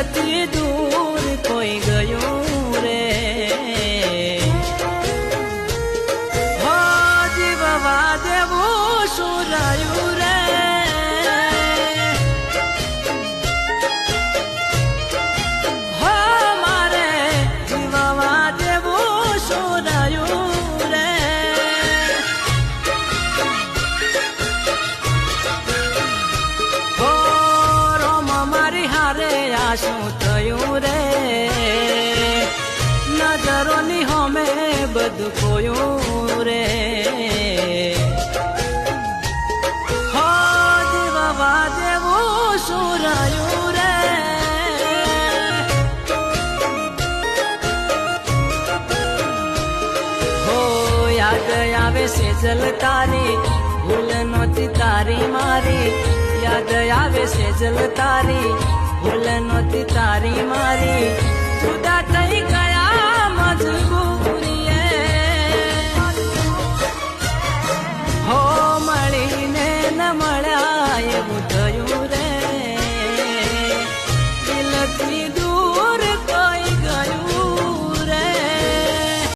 અતિ દૂર કોઈ ગયું રે. હો જીવવા દેવું શું રહ્યું? આ શું થયું રે? નજરોની હોમે બધું ખોયું રે. હો દેવા જેવું શું રે? હો, યાદ આવે છે જલ તારી ભૂલ નહોતી તારી મારી. યાદ આવે છે જલ તારી ભૂલ નહોતી તારી મારી.